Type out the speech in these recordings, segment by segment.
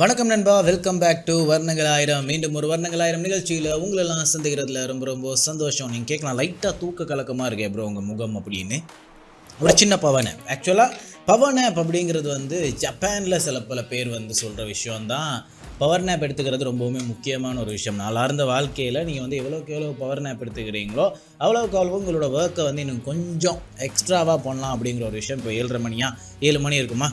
வணக்கம் நண்பா. Welcome back to வர்ணங்கள் ஆயிரம் மீண்டும் ஒரு வர்ணங்கள் ஆயிரம் நிகழ்ச்சியில் உங்களெல்லாம் சந்திக்கிறதுல ரொம்ப ரொம்ப சந்தோஷம். நீங்கள் கேட்கலாம் லைட்டாக தூக்க கலக்கமாக இருக்கே ப்ரோ உங்கள் முகம் அப்படின்னு. ஒரு சின்ன பவனை. ஆக்சுவலாக பவர் நேப் அப்படிங்கிறது வந்து ஜப்பானில் சில பல பேர் வந்து சொல்கிற விஷயம்தான். பவர் நேப் எடுத்துக்கிறது ரொம்பவுமே முக்கியமான ஒரு விஷயம். நாளார்ந்த வாழ்க்கையில் நீங்கள் வந்து எவ்வளோக்கு எவ்வளோ பவர் நேப் எடுத்துக்கிறீங்களோ அவ்வளோக்கு அவ்வளோ உங்களோட ஒர்க்கை வந்து இன்னும் கொஞ்சம் எக்ஸ்ட்ராவாக பண்ணலாம் அப்படிங்கிற ஒரு விஷயம். இப்போ ஏழரை மணியா? ஏழு மணி இருக்குமா?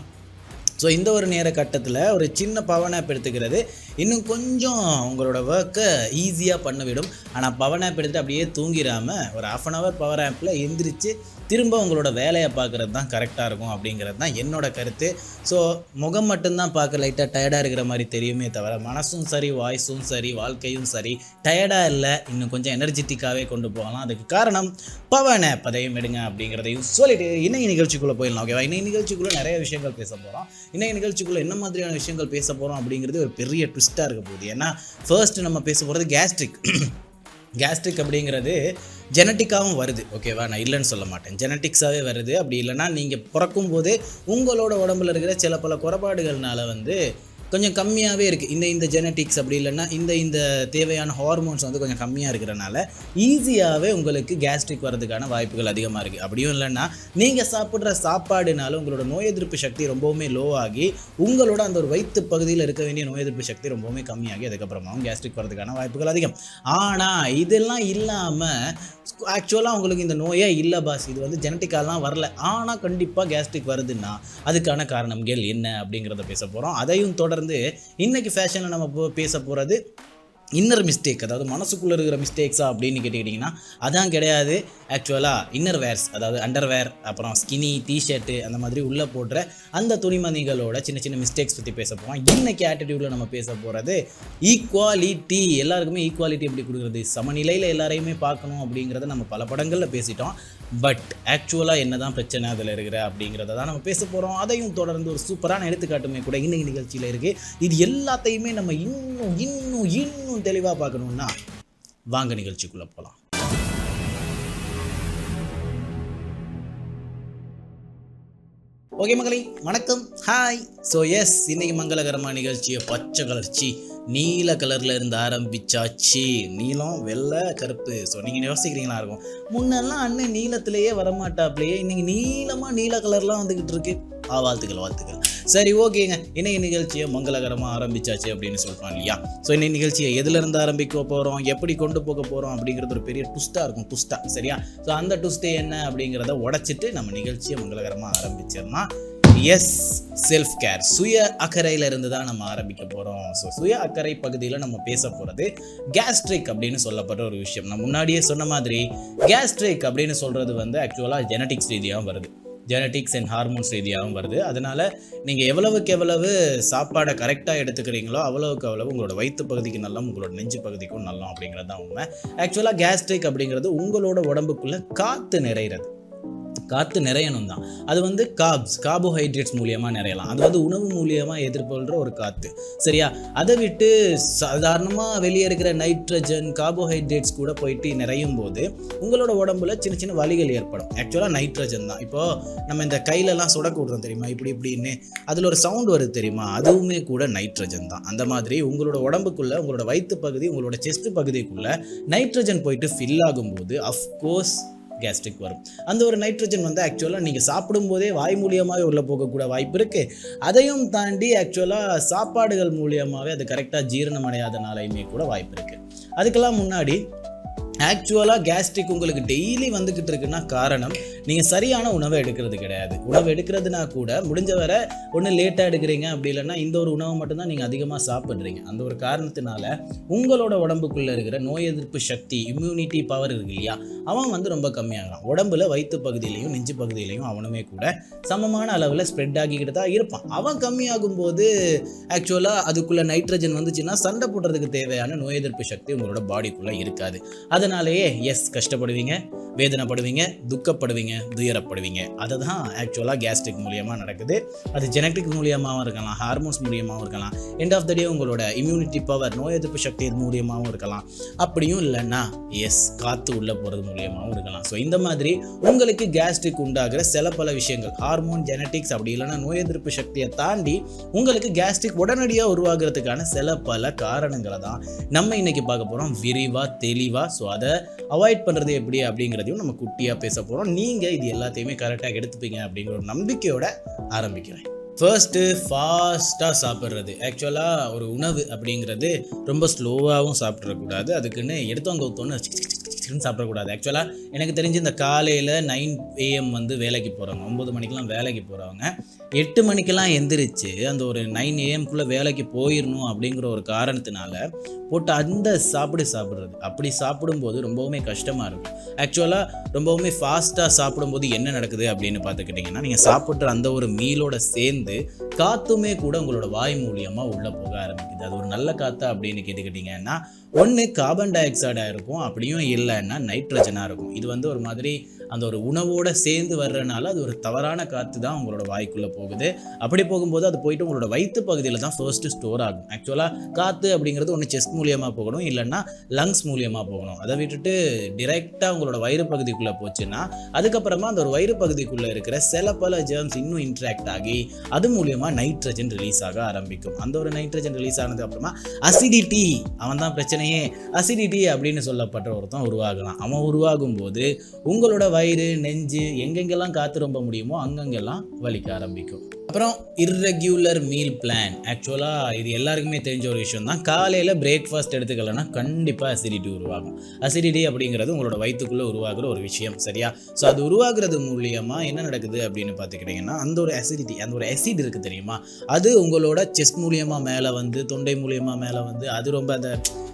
ஸோ இந்த ஒரு நேர கட்டத்தில் ஒரு சின்ன பவர் நேப் எடுத்துக்கிறது. இன்னும் கொஞ்சம் உங்களோட ஒர்க்கை ஈஸியாக பண்ண விடும் ஆனால் பவர் ஆப் எடுத்துகிட்டு அப்படியே தூங்கிடாமல் ஒரு ஆஃப் அன் ஹவர் பவர் ஆப்பில் எந்திரிச்சு திரும்ப உங்களோட வேலையை பார்க்குறது தான் கரெக்டாக இருக்கும் அப்படிங்கிறது தான் என்னோட கருத்து. ஸோ முகம் மட்டும்தான் பார்க்க லைட்டாக டயர்டாக இருக்கிற மாதிரி தெரியுமே தவிர மனசும் சரி வாய்ஸும் சரி வாழ்க்கையும் சரி டயர்டாக இல்லை இன்னும் கொஞ்சம் எனர்ஜெட்டிக்காகவே கொண்டு போகலாம். அதுக்கு காரணம் பவன் ஆப் அதையும் எடுங்க அப்படிங்கிறதையும் சொல்லிட்டு இன்னைக்கு நிகழ்ச்சிக்குள்ளே போயிடலாம் ஓகேவா இன்னைக்கு நிகழ்ச்சிக்குள்ளே நிறைய விஷயங்கள் பேச போகிறோம் இன்னைக்கு நிகழ்ச்சிக்குள்ளே என்ன மாதிரியான விஷயங்கள் பேச போகிறோம் அப்படிங்கிறது ஒரு பெரிய ட்விஸ்ட்டாக இருக்க போகுது. ஏன்னா ஃபர்ஸ்ட் நம்ம பேச போகிறது கேஸ்ட்ரிக் கேஸ்ட்ரிக் அப்படிங்கிறது ஜெனட்டிக்காகவும் வருது. ஓகேவா நான் இல்லைன்னு சொல்ல மாட்டேன். ஜெனட்டிக்ஸாகவே வருது. அப்படி இல்லைன்னா நீங்கள் பிறக்கும் போதே உங்களோட உடம்புல இருக்கிற சில பல குறைபாடுகள்னால வந்து கொஞ்சம் கம்மியாகவே இருக்குது இந்த இந்த ஜெனட்டிக்ஸ் அப்படி இல்லைன்னா இந்த இந்த தேவையான ஹார்மோன்ஸ் வந்து கொஞ்சம் கம்மியாக இருக்கிறனால ஈஸியாகவே உங்களுக்கு கேஸ்ட்ரிக் வரதுக்கான வாய்ப்புகள் அதிகமாக இருக்குது அப்படியும் இல்லைன்னா நீங்கள் சாப்பிட்ற சாப்பாடுனால உங்களோட நோய் எதிர்ப்பு சக்தி ரொம்பவுமே லோ ஆகி உங்களோட அந்த ஒரு வயிற்று பகுதியில் இருக்க வேண்டிய நோய் எதிர்ப்பு சக்தி ரொம்பவுமே கம்மியாகி அதுக்கப்புறமாவும் கேஸ்ட்ரிக் வரதுக்கான வாய்ப்புகள் அதிகம். ஆனால் இதெல்லாம் இல்லாமல் ஆக்சுவலாக உங்களுக்கு இந்த நோயே இல்லை பாஸ் இது வந்து ஜெனட்டிக்காலாம் வரல. ஆனால் கண்டிப்பாக கேஸ்ட்ரிக் வருதுன்னா அதுக்கான காரணங்கள் என்ன அப்படிங்கிறத பேச போகிறோம் அதையும் தொடர் தொடர்ந்து இன்னைக்கு ஃபேஷனில் நம்ம போ- பேச போகிறது இன்னர் மிஸ்டேக் அதாவது மனசுக்குள்ளே இருக்கிற மிஸ்டேக்ஸா அப்படின்னு கேட்டுக்கிட்டிங்கன்னா அதான் கிடையாது. ஆக்சுவலாக இன்னர் வேர்ஸ் அதாவது அண்டர்வேர் அப்புறம் ஸ்கினி டிஷர்ட்டு அந்த மாதிரி உள்ளே போடுற அந்த துணிமணிகளோட சின்ன சின்ன மிஸ்டேக்ஸ் பற்றி பேச போகிறோம் இன்னைக்கு ஆட்டிடியூடில் நம்ம பேச போகிறது ஈக்குவாலிட்டி எல்லாருக்குமே ஈக்குவாலிட்டி எப்படி கொடுக்குறது? சமநிலையில் எல்லாரையுமே பார்க்கணும் அப்படிங்கிறத நம்ம பல படங்களில் பேசிட்டோம். பட் ஆக்சுவலாக என்ன தான் பிரச்சனை அதில் இருக்கிற அப்படிங்கிறத தான் நம்ம பேச போகிறோம் அதையும் தொடர்ந்து ஒரு சூப்பரான எடுத்துக்காட்டுமே கூட இன்னைக்கு நிகழ்ச்சியில் இருக்குது இது எல்லாத்தையுமே நம்ம இன்னும் இன்னும் இன்னும் தெளிவாக பார்க்கணுன்னா வாங்க நிகழ்ச்சிக்குள்ளே போகலாம் ஓகே மகளே வணக்கம். ஹாய் ஸோ எஸ் இன்னைக்கு மங்களகரமான நிகழ்ச்சியை பச்சை கலர்ச்சி நீல கலரில் இருந்து ஆரம்பிச்சாச்சு. நீலம் வெள்ளை கருப்பு. ஸோ நீங்கள் யோசிக்கிறீங்களா இருக்கும். முன்னெல்லாம் அண்ணன் நீளத்திலேயே வரமாட்டாப்லையே. இன்னைக்கு நீளமாக நீல கலர்லாம் வந்துக்கிட்டு இருக்கு. ஆ வாழ்த்துக்கள் வாழ்த்துக்கள். சரி ஓகேங்க. இன்னைக்கு நிகழ்ச்சியை மங்களகரமாக ஆரம்பிச்சாச்சு அப்படின்னு சொல்கிறான் இல்லையா? ஸோ இன்னைக்கு நிகழ்ச்சியை எதுலேருந்து ஆரம்பிக்க போகிறோம் எப்படி கொண்டு போக போகிறோம் அப்படிங்கிறது ஒரு பெரிய ட்விஸ்ட்டாக இருக்கும் ட்விஸ்ட்டா சரியா? ஸோ அந்த ட்விஸ்ட்டு என்ன அப்படிங்கிறத உடைச்சிட்டு நம்ம நிகழ்ச்சியை மங்களகரமாக ஆரம்பிச்சிடலாம். எஸ் செல்ஃப் கேர் சுய அக்கறையிலிருந்து தான் நம்ம ஆரம்பிக்க போகிறோம் ஸோ சுய அக்கறை பகுதியில் நம்ம பேச போகிறது கேஸ்ட்ரிக் அப்படின்னு சொல்லப்படுற ஒரு விஷயம். நான் முன்னாடியே சொன்ன மாதிரி கேஸ்ட்ரிக் அப்படின்னு சொல்கிறது வந்து ஆக்சுவலாக ஜெனட்டிக்ஸ் ரீதியாகவும் வருது. ஜெனட்டிக்ஸ் அண்ட் ஹார்மோன்ஸ் ரீதியாகவும் வருது. அதனால் நீங்கள் எவ்வளவுக்கு எவ்வளவு சாப்பாடை கரெக்டாக எடுத்துக்கிறீங்களோ அவ்வளவுக்கு அவ்வளவு உங்களோட வயிற்று பகுதிக்கு நல்லா உங்களோட நெஞ்சு பகுதிக்கும் நல்லா அப்படிங்கிறது தான் உண்மை ஆக்சுவலாக கேஸ்ட்ரிக் அப்படிங்கிறது உங்களோட உடம்புக்குள்ளே காற்று நிறையிறது காற்று நிறையணும் தான் அது வந்து காப்ஸ் கார்போஹைட்ரேட்ஸ் மூலியமாக நிறையலாம். அது வந்து உணவு மூலியமாக எதிர்கொள்கிற ஒரு காற்று சரியா? அதை விட்டு சாதாரணமாக வெளியே இருக்கிற நைட்ரஜன் கார்போஹைட்ரேட்ஸ் கூட போயிட்டு நிறையும் போது உங்களோட உடம்புல சின்ன சின்ன வலிகள் ஏற்படும். ஆக்சுவலாக நைட்ரஜன் தான். இப்போது நம்ம இந்த கையிலலாம் சுடக்க விட்றோம் தெரியுமா? இப்படி இப்படின்னு. அதில் ஒரு சவுண்ட் வருது தெரியுமா? அதுவுமே கூட நைட்ரஜன் தான். அந்த மாதிரி உங்களோட உடம்புக்குள்ளே உங்களோட வயிற்று பகுதி உங்களோட செஸ்ட் பகுதிக்குள்ளே நைட்ரஜன் போயிட்டு ஃபில் ஆகும்போது அஃப்கோர்ஸ் கேஸ்ட்ரிக் வரும். அந்த ஒரு நைட்ரஜன் வந்து ஆக்சுவலாக நீங்கள் சாப்பிடும்போதே வாய் மூலியமாகவே உள்ளே போகக்கூட வாய்ப்பு இருக்குது அதையும் தாண்டி ஆக்சுவலாக சாப்பாடுகள் மூலியமாகவே அது கரெக்டாக ஜீரணம் அடையாதனாலையுமே கூட வாய்ப்பு இருக்குது அதுக்கெல்லாம் முன்னாடி ஆக்சுவலாக கேஸ்ட்ரிக் உங்களுக்கு டெய்லி வந்துக்கிட்டு இருக்குன்னா காரணம் நீங்கள் சரியான உணவை எடுக்கிறது கிடையாது. உணவு எடுக்கிறதுனா கூட முடிஞ்ச வரை ஒன்று லேட்டாக எடுக்கிறீங்க அப்படி இல்லைன்னா இந்த ஒரு உணவை மட்டும்தான் நீங்கள் அதிகமாக சாப்பிட்றீங்க. அந்த ஒரு காரணத்தினால உங்களோட உடம்புக்குள்ளே இருக்கிற நோய் எதிர்ப்பு சக்தி இம்யூனிட்டி பவர் இருக்கு இல்லையா? அவன் வந்து ரொம்ப கம்மியாகிறான் உடம்புல வயிற்று பகுதியிலையும் நெஞ்சு பகுதியிலையும் அவனுமே கூட சமமான அளவில் ஸ்ப்ரெட் ஆகிக்கிட்டு தான் இருப்பான். அவன் கம்மியாகும் போது ஆக்சுவலாக அதுக்குள்ளே நைட்ரஜன் வந்துச்சுன்னா சண்டை போடுறதுக்கு தேவையான நோய் எதிர்ப்பு சக்தி உங்களோட பாடிக்குள்ளே இருக்காது. அதை அதனாலேயே எஸ் கஷ்டப்படுவீங்க வேதனைப்படுவீங்க துக்கப்படுவீங்க துயரப்படுவீங்க. அதை தான் ஆக்சுவலாக கேஸ்ட்ரிக் மூலியமாக நடக்குது. அது ஜெனட்டிக் மூலியமாகவும் இருக்கலாம் ஹார்மோன்ஸ் மூலியமாகவும் இருக்கலாம். எண்ட் ஆஃப் த டே உங்களோட இம்யூனிட்டி பவர் நோய் எதிர்ப்பு சக்தி மூலியமாகவும் இருக்கலாம். அப்படியும் இல்லைன்னா எஸ் காற்று உள்ளே போகிறது மூலியமாகவும் இருக்கலாம். ஸோ இந்த மாதிரி உங்களுக்கு கேஸ்ட்ரிக் உண்டாகிற சில பல விஷயங்கள் ஹார்மோன் ஜெனட்டிக்ஸ் அப்படி இல்லைன்னா நோய் எதிர்ப்பு சக்தியை தாண்டி உங்களுக்கு கேஸ்ட்ரிக் உடனடியாக உருவாகிறதுக்கான சில பல காரணங்களை தான் நம்ம இன்னைக்கு பார்க்க போகிறோம் விரிவாக தெளிவாக ஸோ அதை அவாய்ட் பண்ணுறது எப்படி அப்படிங்கிறதையும் நம்ம குட்டியாக பேச போகிறோம் நீங்கள் இது எல்லாத்தையுமே கரெக்டாக எடுத்துப்பீங்க அப்படிங்கிற ஒரு நம்பிக்கையோட ஆரம்பிக்கிறேன். ஃபர்ஸ்ட்டு ஃபாஸ்ட்டாக சாப்பிட்றது. ஆக்சுவலாக ஒரு உணவு அப்படிங்கிறது ரொம்ப ஸ்லோவாகவும் சாப்பிட்றக்கூடாது அதுக்குன்னு எடுத்தவங்க ஒத்தோன்னு வச்சுட்டு சாப்பிடக்கூடாது. ஆக்சுவலாக எனக்கு தெரிஞ்சு இந்த காலையில் நைன் ஏஎம் வந்து வேலைக்கு போகிறவங்க ஒம்பது மணிக்கெலாம் வேலைக்கு போகிறவங்க எட்டு மணிக்கெல்லாம் எந்திரிச்சு அந்த ஒரு நைன் ஏஎம்குள்ளே வேலைக்கு போயிடணும் அப்படிங்கிற ஒரு காரணத்தினால போட்டு அந்த சாப்பிடு சாப்பிட்றது. அப்படி சாப்பிடும்போது ரொம்பவுமே கஷ்டமாக இருக்கும். ஆக்சுவலாக ரொம்பவுமே ஃபாஸ்ட்டாக சாப்பிடும்போது என்ன நடக்குது அப்படின்னு பார்த்துக்கிட்டிங்கன்னா நீங்கள் சாப்பிட்ற அந்த ஒரு மீலோட சேர்ந்து காற்றுமே கூட உங்களோட வாய் மூலியமாக உள்ளே போக ஆரம்பிக்குது. அது ஒரு நல்ல காற்று அப்படின்னு கேட்டுக்கிட்டிங்கன்னா ஒன்று கார்பன் டை ஆக்சைடாக இருக்கும் அப்படியும் இல்லைன்னா நைட்ரஜனாக இருக்கும். இது வந்து ஒரு மாதிரி அந்த ஒரு உணவோட சேர்ந்து வர்றதுனால அது ஒரு தவறான காற்று தான் உங்களோட வாய்க்குள்ளே போகுது. அப்படி போகும்போது அது போயிட்டு உங்களோட வயிற்று பகுதியில் தான் ஃபர்ஸ்ட்டு ஸ்டோர் ஆகும். ஆக்சுவலாக காற்று அப்படிங்கிறது ஒன்று செஸ்ட் மூலியமாக போகணும் இல்லைன்னா லங்ஸ் மூலியமாக போகணும். அதை விட்டுட்டு டிரெக்டாக உங்களோட வயிறு பகுதிக்குள்ளே போச்சுன்னா அதுக்கப்புறமா அந்த ஒரு வயிறு பகுதிக்குள்ளே இருக்கிற சில பல ஜெர்ம்ஸ் இன்னும் இன்ட்ராக்ட் ஆகி அது மூலியமாக நைட்ரஜன் ரிலீஸ் ஆக ஆரம்பிக்கும். அந்த ஒரு நைட்ரஜன் ரிலீஸ் ஆனது அப்புறமா அசிடிட்டி அவன் தான் பிரச்சனையே. அசிடிட்டி அப்படின்னு சொல்லப்பட்ட ஒருத்தன் உருவாகலாம். அவன் உருவாகும் போது உங்களோட வயிறு நெஞ்சு எங்கெங்கெல்லாம் காற்று ரொம்ப முடியுமோ அங்கங்கெல்லாம் வலிக்க ஆரம்பிக்கும். அப்புறம் இர்ரெகுலர் மீல் பிளான் ஆக்சுவலாக இது எல்லாருக்குமே தெரிஞ்ச ஒரு விஷயம் தான். காலையில் பிரேக்ஃபாஸ்ட் எடுத்துக்கலன்னா கண்டிப்பாக அசிடிட்டி உருவாகும். அசிடிட்டி அப்படிங்கிறது உங்களோட வயிற்றுக்குள்ளே உருவாகிற ஒரு விஷயம் சரியா? ஸோ அது உருவாகிறது மூலியமாக என்ன நடக்குது அப்படின்னு பார்த்துக்கிட்டிங்கன்னா அந்த ஒரு அசிடிட்டி அந்த ஒரு அசிட் இருக்குது தெரியுமா? அது உங்களோட செஸ்ட் மூலியமாக மேலே வந்து தொண்டை மூலியமாக மேலே வந்து அது ரொம்ப அந்த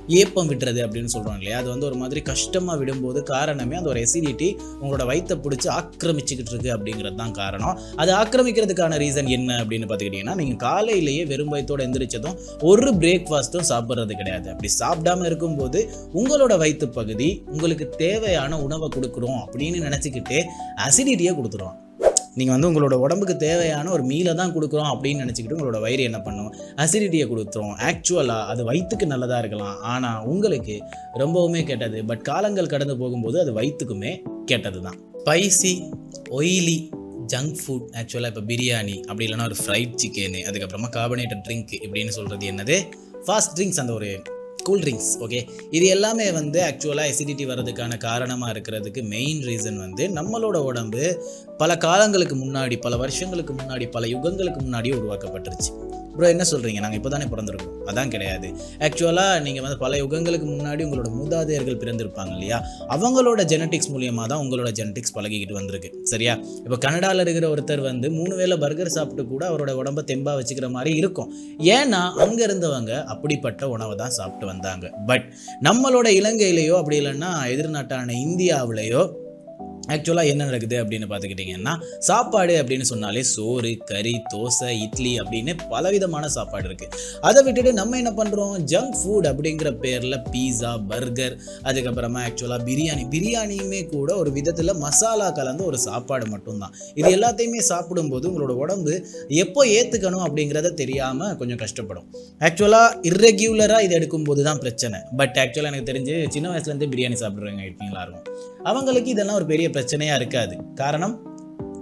ஏப்பம் விட்டுறது அப்படின்னு சொல்கிறோம் இல்லையா? அது வந்து ஒரு மாதிரி கஷ்டமாக விடும்போது காரணமே அந்த ஒரு எசிடிட்டி உங்களோட வயிற்றை பிடிச்சி ஆக்கிரமிச்சுக்கிட்டு இருக்குது அப்படிங்கிறது தான் காரணம். அது ஆக்கிரமிக்கிறதுக்கான ரீசன் என்ன அப்படின்னு பார்த்துக்கிட்டிங்கன்னா நீங்கள் காலையிலேயே வெறும் வயிற்றோடு எந்திரிச்சதும் ஒரு பிரேக்ஃபாஸ்ட்டும் சாப்பிட்றது கிடையாது. அப்படி சாப்பிடாம இருக்கும்போது உங்களோட வயிற்று பகுதி உங்களுக்கு தேவையான உணவை கொடுக்குறோம் அப்படின்னு நினச்சிக்கிட்டு அசிடிட்டியை கொடுத்துரும். நீங்கள் வந்து உங்களோட உடம்புக்கு தேவையான ஒரு மீலை தான் கொடுக்குறோம் அப்படின்னு நினச்சிக்கிட்டு உங்களோட வயிறு என்ன பண்ணும்? அசிடிட்டியை கொடுத்துரும். ஆக்சுவலாக அது வயிற்றுக்கு நல்லதாக இருக்கலாம். ஆனால் உங்களுக்கு ரொம்பவுமே கெட்டது. பட் காலங்கள் கடந்து போகும்போது அது வயிற்றுக்குமே கெட்டது தான் ஸ்பைசி ஒயிலி ஜங்க் ஃபுட் ஆக்சுவலாக இப்போ பிரியாணி அப்படி இல்லைன்னா ஒரு ஃப்ரைட் சிக்கனு அதுக்கப்புறமா கார்பனேட்டட் ட்ரிங்க் இப்படின்னு சொல்கிறது என்னது? ஃபாஸ்ட் ட்ரிங்க்ஸ் அந்த ஒரு கூல் ட்ரிங்க்ஸ் ஓகே இது எல்லாமே வந்து ஆக்சுவலாக எசிடிட்டி வர்றதுக்கான காரணமாக இருக்கிறதுக்கு மெயின் ரீசன் வந்து நம்மளோட உடம்பு பல காலங்களுக்கு முன்னாடி பல வருஷங்களுக்கு முன்னாடி பல யுகங்களுக்கு முன்னாடியே உருவாக்கப்பட்டுருச்சு. ப்ரோ என்ன சொல்கிறீங்க நாங்கள் இப்போ தானே பிறந்திருக்கோம். அதான் கிடையாது. ஆக்சுவலாக நீங்கள் வந்து பல யுகங்களுக்கு முன்னாடி உங்களோட மூதாதையர்கள் பிறந்திருப்பாங்க இல்லையா? அவங்களோட ஜெனட்டிக்ஸ் மூலியமாக தான் உங்களோட ஜெனட்டிக்ஸ் பழகிக்கிட்டு வந்திருக்கு. சரியா? இப்போ கனடாவில் இருக்கிற ஒருத்தர் வந்து மூணு வேளை பர்கர் சாப்பிட்டு கூட அவரோட உடம்ப தெம்பாக வச்சுக்கிற மாதிரி இருக்கும். ஏன்னா அங்கே இருந்தவங்க அப்படிப்பட்ட உணவை தான் சாப்பிட்டு வந்தாங்க. பட் நம்மளோட இலங்கையிலேயோ அப்படி இல்லைன்னா எதிர்நாட்டான இந்தியாவிலேயோ ஆக்சுவலாக என்ன நடக்குது அப்படின்னு பார்த்துக்கிட்டிங்கன்னா சாப்பாடு அப்படின்னு சொன்னாலே சோறு கறி தோசை இட்லி அப்படின்னு பலவிதமான சாப்பாடு இருக்குது அதை விட்டுட்டு நம்ம என்ன பண்ணுறோம் ஜங்க் ஃபுட் அப்படிங்கிற பேரில் பீஸா பர்கர் அதுக்கப்புறமா ஆக்சுவலாக பிரியாணி. பிரியாணியுமே கூட ஒரு விதத்தில் மசாலா கலந்து ஒரு சாப்பாடு மட்டும்தான். இது எல்லாத்தையுமே சாப்பிடும்போது உங்களோட உடம்பு எப்போ ஏற்றுக்கணும் அப்படிங்கிறத தெரியாமல் கொஞ்சம் கஷ்டப்படும். ஆக்சுவலாக இர்ரெகுலராக இது எடுக்கும்போது தான் பிரச்சனை பட் ஆக்சுவலாக எனக்கு தெரிஞ்சு சின்ன வயசுலேருந்து பிரியாணி சாப்பிட்றவங்க இருக்கீங்களா இருக்கும். அவங்களுக்கு இதெல்லாம் ஒரு பெரிய பிரச்சனையாக இருக்காது. காரணம்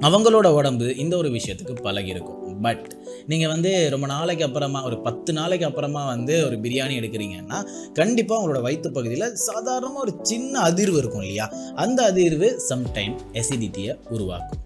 அவங்களோட உடம்பு இந்த ஒரு விஷயத்துக்கு பழகி இருக்கும். பட் நீங்கள் வந்து ரொம்ப நாளைக்கு அப்புறமா ஒரு பத்து நாளைக்கு அப்புறமா வந்து ஒரு பிரியாணி எடுக்கிறீங்கன்னா கண்டிப்பாக உங்களோட வயிற்று பகுதியில் சாதாரணமாக ஒரு சின்ன அதிர்வு இருக்கும் இல்லையா? அந்த அதிர்வு சம்டைம் எசிடிட்டியை உருவாக்கும்.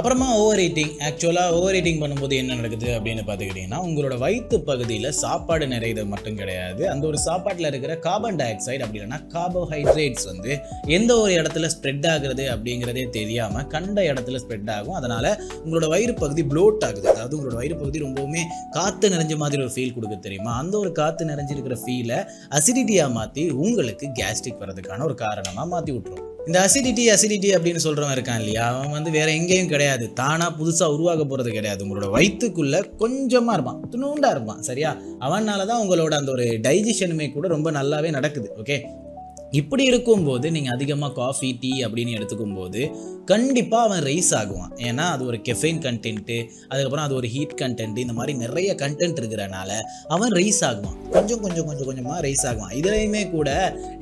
அப்புறமா ஓவர் ஈட்டிங் ஆக்சுவலாக ஓவர் ஈட்டிங் பண்ணும்போது என்ன நடக்குது அப்படின்னு பார்த்துக்கிட்டிங்கன்னா உங்களோட வயிற்று பகுதியில் சாப்பாடு நிறையது மட்டும் கிடையாது. அந்த ஒரு சாப்பாட்டில் இருக்கிற கார்பன் டை ஆக்சைடு அப்படி இல்லைன்னா கார்போஹைட்ரேட்ஸ் வந்து எந்த ஒரு இடத்துல ஸ்ப்ரெட் ஆகுறது அப்படிங்கிறதே தெரியாமல் கண்ட இடத்துல ஸ்ப்ரெட் ஆகும். அதனால் உங்களோட வயிறு பகுதி ப்ளோட் ஆகுது. அதாவது உங்களோட வயிறு பகுதி ரொம்பவுமே காற்று நிறைஞ்ச மாதிரி ஒரு ஃபீல் கொடுக்க தெரியுமா? அந்த ஒரு காற்று நிறைஞ்சிருக்கிற ஃபீலை அசிடிட்டியாக மாற்றி உங்களுக்கு கேஸ்ட்ரிக் வரதுக்கான ஒரு காரணமாக மாற்றி விட்ருவோம் இந்த அசிடிட்டி அசிடிட்டி அப்படின்னு சொல்கிறவன் இருக்கான் இல்லையா? அவன் வந்து வேறு எங்கேயும் கிடையாது. தானாக புதுசாக உருவாக போகிறது கிடையாது. உங்களோட வயிற்றுக்குள்ளே கொஞ்சமாக இருப்பான். துணுண்டாக இருப்பான். சரியா? அவனால தான் உங்களோட அந்த ஒரு டைஜஷனுமே கூட ரொம்ப நல்லாவே நடக்குது. ஓகே இப்படி இருக்கும்போது நீங்கள் அதிகமாக காஃபி டீ அப்படின்னு எடுத்துக்கும் போது கண்டிப்பாக அவன் ரைஸ் ஆகுவான். ஏன்னா அது ஒரு கெஃபைன் கண்டென்ட்டு அதுக்கப்புறம் அது ஒரு ஹீட் கண்டென்ட் இந்த மாதிரி நிறைய கண்டென்ட் இருக்கிறனால அவன் ரைஸ் ஆகுவான். கொஞ்சம் கொஞ்சம் கொஞ்சம் கொஞ்சமாக ரைஸ் ஆகுவான். இதுலையுமே கூட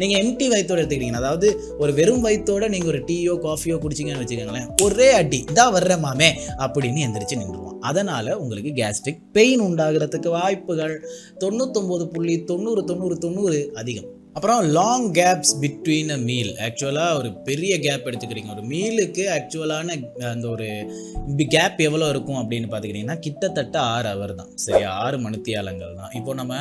நீங்கள் எம்டி வயிற்றோடு எடுத்துக்கிட்டீங்கன்னா அதாவது ஒரு வெறும் வயிற்றோட நீங்கள் ஒரு டீயோ காஃபியோ குடிச்சிங்கன்னு வச்சுக்கோங்களேன் ஒரே அடி இதான் வர்ற மாமே அப்படின்னு எந்திரிச்சு நின்றுவான். அதனால் உங்களுக்கு கேஸ்ட்ரிக் பெயின் உண்டாகிறதுக்கு வாய்ப்புகள் தொண்ணூத்தொம்பது புள்ளி தொண்ணூறு தொண்ணூறு தொண்ணூறு அதிகம். அப்புறம் long gaps between a meal ஆக்சுவலாக ஒரு பெரிய கேப் எடுத்துக்கிறீங்க. ஒரு மீலுக்கு ஆக்சுவலான அந்த ஒரு கேப் எவ்வளோ இருக்கும் அப்படின்னு பார்த்துக்கிட்டிங்கன்னா கிட்டத்தட்ட ஆறு அவர் தான். சரியா ஆறு மணித்தியாலங்கள் தான். இப்போ நம்ம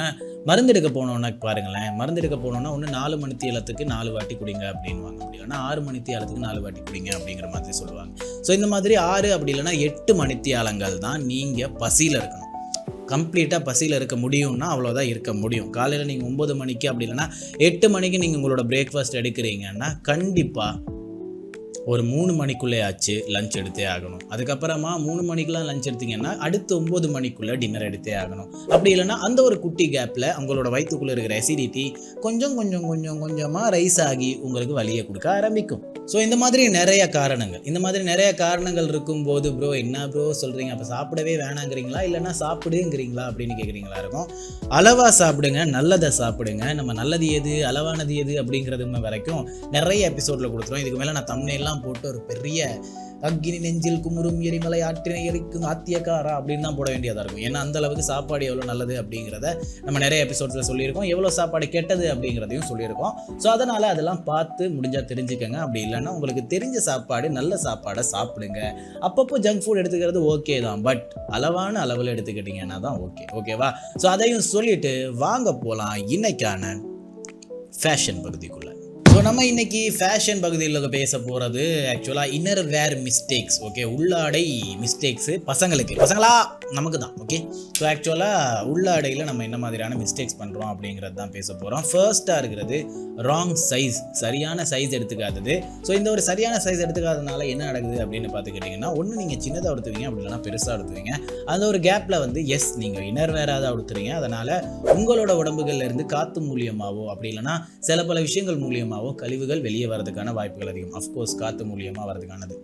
மருந்தெடுக்க போனோன்னா பாருங்களேன். மருந்தெடுக்க போனோன்னா ஒன்று நாலு மணித்தியாலத்துக்கு நாலு வாட்டி குடிங்க அப்படின்வாங்க அப்படி இல்லைனா ஆறு மணித்தியாலத்துக்கு நாலு வாட்டி குடிங்க அப்படிங்கிற மாதிரி சொல்லுவாங்க. ஸோ இந்த மாதிரி ஆறு அப்படி இல்லைன்னா எட்டு மணித்தியாலங்கள் தான் நீங்கள் பசியில் இருக்கணும். கம்ப்ளீட்டாக பசியில் இருக்க முடியும்னா அவ்வளோதான் இருக்க முடியும். காலையில் நீங்கள் ஒம்பது மணிக்கு அப்படி இல்லைன்னா எட்டு மணிக்கு நீங்கள் உங்களோட பிரேக்ஃபாஸ்ட் எடுக்கிறீங்கன்னா கண்டிப்பாக ஒரு மூணு மணிக்குள்ளே ஆச்சு லஞ்ச் எடுத்தே ஆகணும். அதுக்கப்புறமா மூணு மணிக்கெலாம் லஞ்ச் எடுத்தீங்கன்னா அடுத்து ஒம்பது மணிக்குள்ளே டின்னர் எடுத்தே ஆகணும். அப்படி இல்லைன்னா அந்த ஒரு குட்டி கேப்பில் உங்களோட வயிற்றுக்குள்ளே இருக்கிற அசிடிட்டி கொஞ்சம் கொஞ்சம் கொஞ்சம் கொஞ்சமாக ரைஸ் ஆகி உங்களுக்கு வலியை கொடுக்க ஆரம்பிக்கும். ஸோ இந்த மாதிரி நிறைய காரணங்கள். இந்த மாதிரி நிறைய காரணங்கள் இருக்கும்போது ப்ரோ என்ன ப்ரோ சொல்கிறீங்க அப்போ சாப்பிடவே வேணாங்கிறீங்களா? இல்லைனா சாப்பிடுங்கிறீங்களா? அப்படின்னு கேட்குறீங்களா இருக்கும். அளவாக சாப்பிடுங்க நல்லதை சாப்பிடுங்க. நம்ம நல்லது எது அளவானது எது அப்படிங்கிறது வரைக்கும் நிறைய எபிசோடில் கொடுத்துருவோம். இதுக்கு மேலே நான் தம்னையெல்லாம் போட்டு ஒரு பெரிய அக்கினி நெஞ்சில் குமுறும் எரிமலை ஆற்றினை எரிக்கும் ஆத்தியக்காரா அப்படின்னு தான் போட வேண்டியதாக இருக்கும். ஏன்னா அந்த அளவுக்கு சாப்பாடு எவ்வளோ நல்லது அப்படிங்கிறத நம்ம நிறைய எபிசோட்ஸில் சொல்லியிருக்கோம். எவ்வளோ சாப்பாடு கெட்டது அப்படிங்கிறதையும் சொல்லியிருக்கோம். ஸோ அதனால் அதெல்லாம் பார்த்து முடிஞ்சால் தெரிஞ்சுக்கங்க. அப்படி இல்லைன்னா உங்களுக்கு தெரிஞ்ச சாப்பாடு நல்ல சாப்பாடை சாப்பிடுங்க. அப்பப்போ ஜங்க் ஃபுட் எடுத்துக்கிறது ஓகே தான். பட் அளவான அளவில் எடுத்துக்கிட்டிங்கன்னா தான் ஓகே ஓகேவா ஸோ அதையும் சொல்லிட்டு வாங்க போகலாம் இன்னைக்கான ஃபேஷன் பகுதிக்குள்ள. ஸோ நம்ம இன்னைக்கு ஃபேஷன் பகுதியில் பேச போகிறது ஆக்சுவலாக இன்னர் வேர் மிஸ்டேக்ஸ் ஓகே உள்ளாடை மிஸ்டேக்ஸு பசங்களுக்கு. பசங்களா? நமக்கு தான் ஓகே ஸோ ஆக்சுவலாக உள்ளாடையில் நம்ம என்ன மாதிரியான மிஸ்டேக்ஸ் பண்ணுறோம் அப்படிங்கிறது தான் பேச போகிறோம் ஃபர்ஸ்ட்டாக இருக்கிறது ராங் சைஸ் சரியான சைஸ் எடுத்துக்காதது. ஸோ இந்த ஒரு சரியான சைஸ் எடுத்துக்காதனால என்ன நடக்குது அப்படின்னு பார்த்துக்கிட்டிங்கன்னா ஒன்று நீங்கள் சின்னதாக எடுத்துவீங்க அப்படி இல்லைன்னா பெருசாக எடுத்துவீங்க அந்த ஒரு கேப்பில் வந்து எஸ் நீங்கள் இன்னர் வேராக தான் எடுத்துறீங்க அதனால் உங்களோட உடம்புகள்லேருந்து காற்று மூலியமாகவோ அப்படி இல்லைனா சில பல விஷயங்கள் மூலியமாகவோ மூலியமாவோ கழிவுகள் வெளியே வரதுக்கான வாய்ப்புகள் அதிகம். அஃப்கோர்ஸ் காற்று மூலியமாக வரதுக்கானது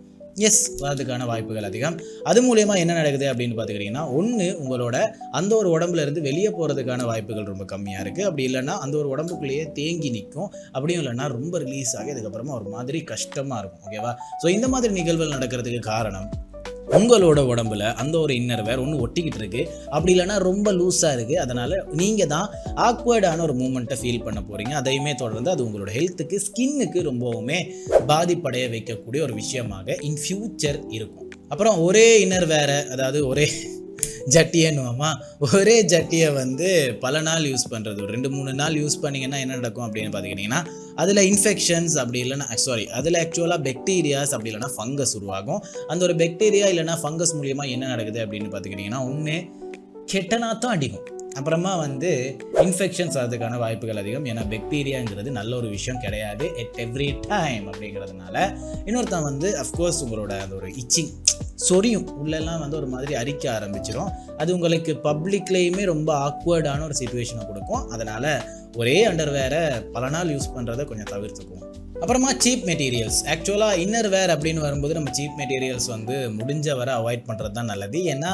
எஸ் வரதுக்கான வாய்ப்புகள் அதிகம். அது மூலியமாக என்ன நடக்குது அப்படின்னு பார்த்துக்கிட்டிங்கன்னா ஒன்று உங்களோட அந்த ஒரு உடம்புலேருந்து வெளியே போகிறதுக்கான வாய்ப்புகள் ரொம்ப கம்மியாக இருக்குது அப்படி இல்லைன்னா அந்த ஒரு உடம்புக்குள்ளேயே தேங்கி நிற்கும் அப்படியும் இல்லைன்னா ரொம்ப ரிலீஸ் ஆகி அதுக்கப்புறமா ஒரு மாதிரி கஷ்டமாக இருக்கும். ஓகேவா ஸோ இந்த மாதிரி நிகழ்வுகள் நடக்கிறதுக்கு காரணம் உங்களோட உடம்புல அந்த ஒரு இன்னர் வேர் ஒன்று ஒட்டிக்கிட்டு இருக்கு. அப்படி இல்லைன்னா ரொம்ப லூஸாக இருக்குது அதனால் நீங்கள் தான் ஆக்வர்டான ஒரு மூமெண்ட்டை ஃபீல் பண்ண போகிறீங்க அதையுமே தொடர்ந்து அது உங்களோட ஹெல்த்துக்கு ஸ்கின்னுக்கு ரொம்பவுமே பாதிப்படைய வைக்கக்கூடிய ஒரு விஷயமாக இன் ஃபியூச்சர் இருக்கும். அப்புறம் ஒரே இன்னர் வேற அதாவது ஒரே ஜட்டியன்னுவாமா ஒரே ஜட்டியை வந்து பல நாள் யூஸ் பண்ணுறது ஒரு ரெண்டு மூணு நாள் யூஸ் பண்ணிங்கன்னா என்ன நடக்கும் அப்படின்னு பார்த்துக்கிட்டிங்கன்னா அதில் இன்ஃபெக்ஷன்ஸ் அப்படி இல்லைன்னா சாரி அதில் ஆக்சுவலாக பெக்டீரியாஸ் அப்படி இல்லைன்னா ஃபங்கஸ் உருவாகும். அந்த ஒரு பெக்டீரியா இல்லைன்னா ஃபங்கஸ் மூலியமாக என்ன நடக்குது அப்படின்னு பார்த்துக்கிட்டிங்கன்னா ஒன்று கெட்ட நாத்தம் அடிக்கும். அப்புறமா வந்து இன்ஃபெக்ஷன்ஸ் ஆகிறதுக்கான வாய்ப்புகள் அதிகம். ஏன்னா பெக்டீரியாங்கிறது நல்ல ஒரு விஷயம் கிடையாது. எட் எவ்ரி டைம் அப்படிங்கிறதுனால இன்னொருத்தன் வந்து அஃப்கோர்ஸ் உங்களோட அந்த ஒரு இச்சிங் சொரியும். உள்ளெல்லாம் வந்து ஒரு மாதிரி அரிக்க ஆரம்பிச்சிடும் அது உங்களுக்கு பப்ளிக்லேயுமே ரொம்ப ஆக்வர்டான ஒரு சுச்சுவேஷனை கொடுக்கும். அதனால் ஒரே அண்டர் வேற பல நாள் யூஸ் பண்ணுறதை கொஞ்சம் தவிர்த்துக்குவோம் அப்புறமா சீப் மெட்டீரியல்ஸ் ஆக்சுவலாக இன்னர் வேர் அப்படின்னு வரும்போது நம்ம சீப் மெட்டீரியல்ஸ் வந்து முடிஞ்ச வரை அவாய்ட் பண்ணுறது தான் நல்லது. ஏன்னா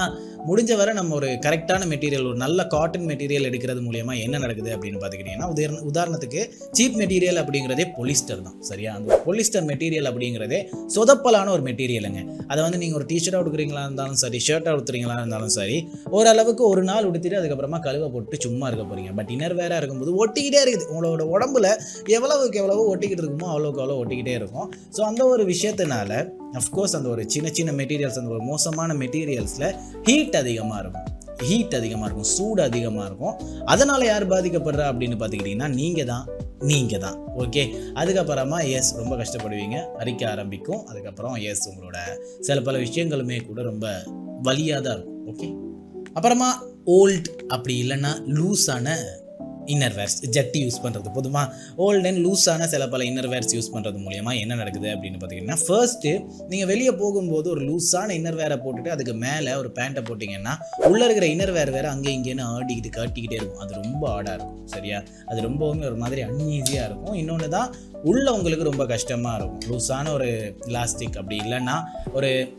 முடிஞ்ச வரை நம்ம ஒரு கரெக்டான மெட்டீரியல் ஒரு நல்ல காட்டன் மெட்டீரியல் எடுக்கிறது மூலியமா என்ன நடக்குது அப்படின்னு பார்த்துக்கிட்டிங்கன்னா உதாரண உதாரணத்துக்கு சீப் மெட்டீரியல் அப்படிங்கிறதே பொலிஸ்டர் தான் சரியா? அந்த பொலிஸ்டர் மெட்டீரியல் அப்படிங்கிறதே சொதப்பலான ஒரு மெட்டீரியலுங்க அதை வந்து நீங்கள் ஒரு டிஷர்ட்டாக உடுக்குறீங்களா இருந்தாலும் சரி ஷர்ட்டாக உடுத்துறீங்களா இருந்தாலும் சரி ஓரளவுக்கு ஒரு நாள் உடுத்திட்டு அதுக்கப்புறமா கழுவை போட்டு சும்மா இருக்க போகிறீங்க பட் இன்னர் வேற இருக்கும்போது ஒட்டிக்கிட்டே இருக்குது. உங்களோட உடம்புல எவ்வளவுக்கு எவ்வளவோ ஒட்டிக்கிட்டு இருக்குமோ அவ்வளோக்கு அவ்வளோ ஒட்டிக்கிட்டே இருக்கும். ஸோ அந்த ஒரு விஷயத்தினால அஃப்கோர்ஸ் அந்த ஒரு சின்ன சின்ன மெட்டீரியல்ஸ் அந்த ஒரு மோசமான மெட்டீரியல்ஸில் ஹீட் அதிகமாக இருக்கும். ஹீட் அதிகமாக இருக்கும் சூடு அதிகமாக இருக்கும். அதனால் யார் பாதிக்கப்படுறா அப்படின்னு பார்த்துக்கிட்டிங்கன்னா நீங்கள் தான். நீங்கள் தான். ஓகே அதுக்கப்புறமா எஸ் ரொம்ப கஷ்டப்படுவீங்க. அரிக்க ஆரம்பிக்கும். அதுக்கப்புறம் எஸ் உங்களோட சில பல விஷயங்களுமே கூட ரொம்ப வலியாக தான் இருக்கும். ஓகே அப்புறமா ஓல்ட் அப்படி இல்லைன்னா லூஸான இன்னர் வேர்ஸ் ஜட்டி யூஸ் பண்ணுறது பொதுவாக ஓல்ட் அண்ட் லூஸான சில பல இன்னர் வேர்ஸ் யூஸ் பண்ணுறது மூலியமா என்ன நடக்குது அப்படின்னு பார்த்தீங்கன்னா ஃபர்ஸ்ட்டு நீங்கள் வெளியே போகும்போது ஒரு லூஸான இன்னர் வேரை போட்டுட்டு அதுக்கு மேலே ஒரு பேண்ட்டை போட்டிங்கன்னா உள்ளே இருக்கிற இன்னர் வேர் வேறு அங்கே இங்கேன்னு ஆடிக்கிட்டு காட்டிக்கிட்டே இருக்கும். அது ரொம்ப ஆடாக இருக்கும் சரியா? அது ரொம்பவுமே ஒரு மாதிரி அன்ஈஸியாக இருக்கும். இன்னொன்று தான் உள்ளே உங்களுக்கு ரொம்ப கஷ்டமாக இருக்கும். லூஸான ஒரு எலாஸ்டிக் அப்படி இல்லைன்னா ஒரு